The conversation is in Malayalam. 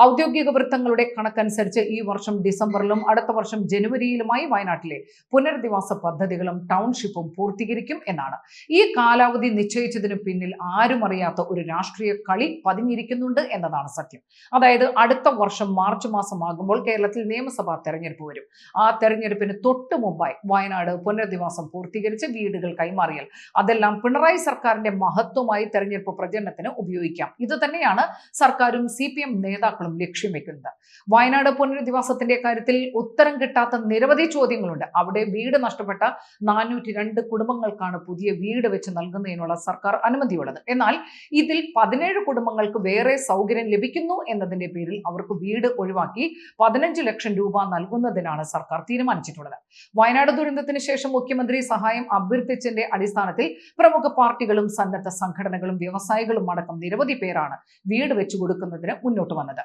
ഔദ്യോഗിക വൃത്തങ്ങളുടെ കണക്കനുസരിച്ച് ഈ വർഷം ഡിസംബറിലും അടുത്ത വർഷം ജനുവരിയിലുമായി വയനാട്ടിലെ പുനരധിവാസ പദ്ധതികളും ടൗൺഷിപ്പും പൂർത്തീകരിക്കും എന്നാണ്. ഈ കാലാവധി നിശ്ചയിച്ചതിന് പിന്നിൽ ആരും അറിയാത്ത ഒരു രാഷ്ട്രീയ കളി പതിഞ്ഞിരിക്കുന്നുണ്ട് എന്നതാണ് സത്യം. അതായത് അടുത്ത വർഷം മാർച്ച് മാസമാകുമ്പോൾ കേരളത്തിൽ നിയമസഭാ തെരഞ്ഞെടുപ്പ് വരും. ആ തെരഞ്ഞെടുപ്പിന് തൊട്ടു മുമ്പായി വയനാട് പുനരധിവാസം പൂർത്തീകരിച്ച് വീടുകൾ കൈമാറിയാൽ അതെല്ലാം പിണറായി സർക്കാരിന്റെ മഹത്വമായി തെരഞ്ഞെടുപ്പ് പ്രചരണത്തിന് ഉപയോഗിക്കാം. ഇത് തന്നെയാണ് സർക്കാരും സി എം നേതാക്കളും ലക്ഷ്യം വെക്കുന്നത്. വയനാട് പുനരധിവാസത്തിന്റെ കാര്യത്തിൽ ഉത്തരം കിട്ടാത്ത നിരവധി ചോദ്യങ്ങളുണ്ട്. അവിടെ വീട് നഷ്ടപ്പെട്ട നാനൂറ്റി രണ്ട് കുടുംബങ്ങൾക്കാണ് പുതിയ വീട് വെച്ച് നൽകുന്നതിനുള്ള സർക്കാർ അനുമതിയുള്ളത്. എന്നാൽ ഇതിൽ പതിനേഴ് കുടുംബങ്ങൾക്ക് വേറെ സൗകര്യം ലഭിക്കുന്നു എന്നതിന്റെ പേരിൽ അവർക്ക് വീട് ഒഴിവാക്കി പതിനഞ്ച് ലക്ഷം രൂപ നൽകുന്നതിനാണ് സർക്കാർ തീരുമാനിച്ചിട്ടുള്ളത്. വയനാട് ദുരന്തത്തിന് ശേഷം മുഖ്യമന്ത്രി സഹായം അഭ്യർത്ഥിച്ചതിന്റെ അടിസ്ഥാനത്തിൽ പ്രമുഖ പാർട്ടികളും സന്നദ്ധ സംഘടനകളും വ്യവസായികളും അടക്കം നിരവധി പേരാണ് വീട് വെച്ചു കൊടുക്കുന്നതിന് മുന്നോട്ട് വന്നത്.